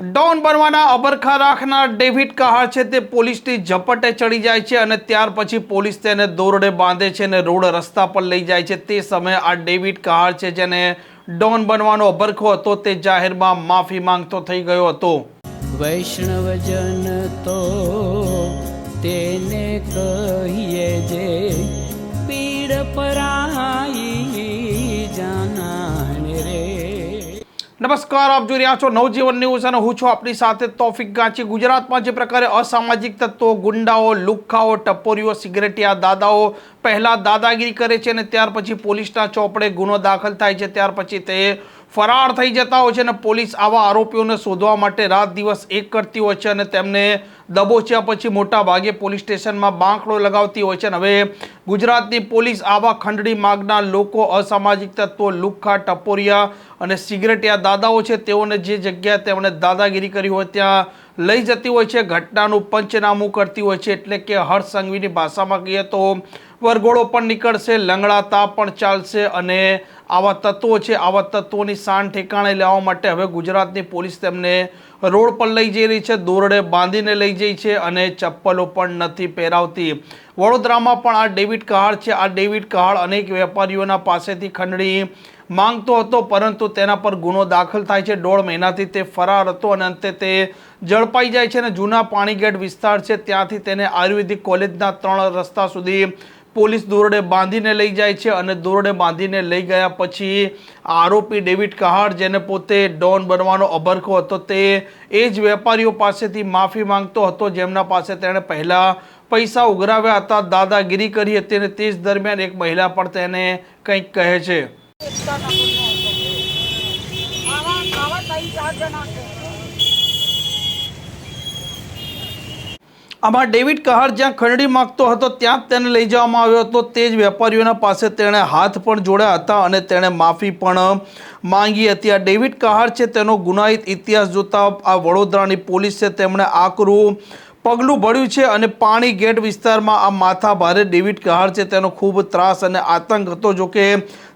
Don બનવાના અબરખા રાખનાર David Kahar છે તે પોલીસની ઝપટે ચડી જાય છે અને ત્યાર પછી પોલીસ તેને દોરડે બાંધે છે અને રોડ રસ્તા પર લઈ જાય છે. તે સમયે આ ડેવિડ કહાર છે જેને ડોન બનવાનો અબરખો હતો તે જાહેરમાં માફી માંગતો થઈ ગયો હતો. વૈષ્ણવજન તો તેને કહીએ જે પીડ પરાઈ નમસ્કાર, આપ જોઈ રહ્યા છો નવજીવન ન્યૂઝ અને હું છું આપણી સાથે તોફિક ગાંચી. ગુજરાતમાં જે પ્રકારે અસામાજિક તત્વો, ગુંડાઓ, લુખ્ખાઓ, ટપોરીઓ, સિગરેટિયા દાદાઓ પહેલાં દાદાગીરી કરે છે અને ત્યાર પછી પોલીસના ચોપડે ગુનો દાખલ થાય છે. ત્યાર પછી તે ફરાર થઈ જતા હોય છે અને પોલીસ આવા આરોપીઓને શોધવા માટે રાત દિવસ એક કરતી હોય છે અને તેમને દબોચ્યા પછી મોટા ભાગે પોલીસ સ્ટેશનમાં બાંકડો લગાવતી હોય છે અને હવે ગુજરાતની પોલીસ આવા ખંડણી માગના લોકો અસામાજિક તત્વો, લુખ્ખા, ટપોરિયા અને સિગરેટિયા દાદાઓ છે, તેઓને જે જગ્યાએ તેમણે દાદાગીરી કરી હોય ત્યાં લઈ જતી હોય છે, ઘટનાનું પંચનામું કરતી હોય છે, એટલે કે હર્ષ ભાષામાં કહીએ તો, વરઘોડો પણ નીકળશે, લંગડાતા પણ ચાલશે અને આવા તત્વો છે, આવા તત્વોની શાન ઠેકાણે લેવા માટે હવે ગુજરાતની પોલીસ તેમને રોડ પર લઈ જઈ રહી છે, દોરડે બાંધીને લઈ જઈ છે અને ચપ્પલો પણ નથી પહેરાવતી. વડોદરામાં પણ આ ડેવિડ કહાળ છે, આ ડેવિડ કહાળ અનેક વેપારીઓના પાસેથી ખંડણી માંગતો હતો, પરંતુ તેના પર ગુનો દાખલ થાય છે. દોઢ મહિનાથી તે ફરાર હતો અને અંતે તે ઝડપાઈ જાય છે અને જૂના પાણીગેટ વિસ્તાર છે, ત્યાંથી તેને આયુર્વેદિક કોલેજના ત્રણ રસ્તા સુધી પોલીસ દોરડે બાંધીને લઈ જાય છે અને દોરડે બાંધીને લઈ ગયા પછી આરોપી ડેવિડ કહાડ જેને પોતે ડોન બનવાનો અભરખો હતો, તે એ જ વેપારીઓ પાસેથી માફી માંગતો હતો. જેમના પાસે તેણે પહેલાં પૈસા ઉઘરાવ્યા હતા, દાદાગીરી કરી હતી અને તે જ દરમિયાન એક મહિલા પણ તેને કંઈક કહે છે એકતા નગરનો હતો આવા આવા ત્રણ ચાર જણા છે આમાં ડેવિડ કહાર જ્યાં ખંડણી માંગતો હતો ત્યાં જ તેને લઈ જવામાં આવ્યો હતો. તે જ વેપારીઓના પાસે તેણે હાથ પણ જોડ્યા હતા અને તેણે માફી પણ માંગી હતી. આ ડેવિડ કહાર છે, તેનો ગુનાહિત ઇતિહાસ જોતા આ વડોદરાની પોલીસ તેમણે આકરું પગલું ભળ્યું છે અને પાણી ગેટ વિસ્તારમાં આ માથા ભારે ડેવિડ કહાર છે. તેનો ખૂબ ત્રાસ અને આતંક હતો. જો કે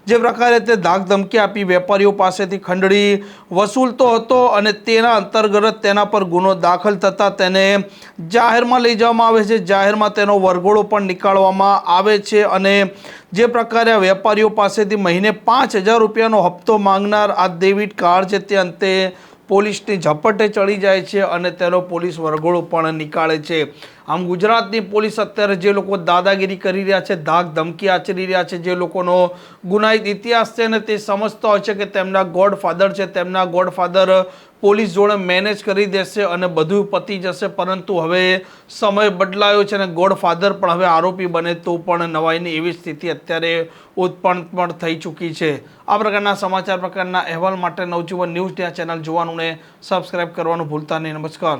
જે પ્રકારે તે ધાક ધમકી આપી વેપારીઓ પાસેથી ખંડણી વસૂલતો હતો અને તેના અંતર્ગત તેના પર ગુનો દાખલ થતાં તેને જાહેરમાં લઈ જવામાં આવે છે. જાહેરમાં તેનો વરઘોડો પણ નીકાળવામાં આવે છે અને જે પ્રકારે આ વેપારીઓ પાસેથી મહિને પાંચ હજાર રૂપિયાનો હપ્તો માંગનાર આ ડેવિડ કાર છે તે અંતે પોલીસની ઝપટે ચડી જાય છે અને તેનો પોલીસ વરઘોડો પણ નીકાળે છે. આમ ગુજરાતની પોલીસ અત્યારે જે લોકો દાદાગીરી કરી રહ્યા છે, ધાક ધમકી આચરી રહ્યા છે, જે લોકોનો ગુનાહિત ઇતિહાસ છે ને તે સમજતા હોય છે કે તેમના ગોડફાધર છે, તેમના ગોડફાધર પોલીસ જોડે મેનેજ કરી દેશે અને બધું પતી જશે. પરંતુ હવે સમય બદલાયો છે અને ગોડફાધર પણ હવે આરોપી બને તો પણ નવાઈની એવી સ્થિતિ અત્યારે ઉત્પન્ન પણ થઈ ચૂકી છે. આ પ્રકારના સમાચાર, પ્રકારના અહેવાલ માટે નવજીવન ન્યૂઝ ત્યાં ચેનલ જોવાનું ને સબસ્ક્રાઈબ કરવાનું ભૂલતા નહીં. નમસ્કાર.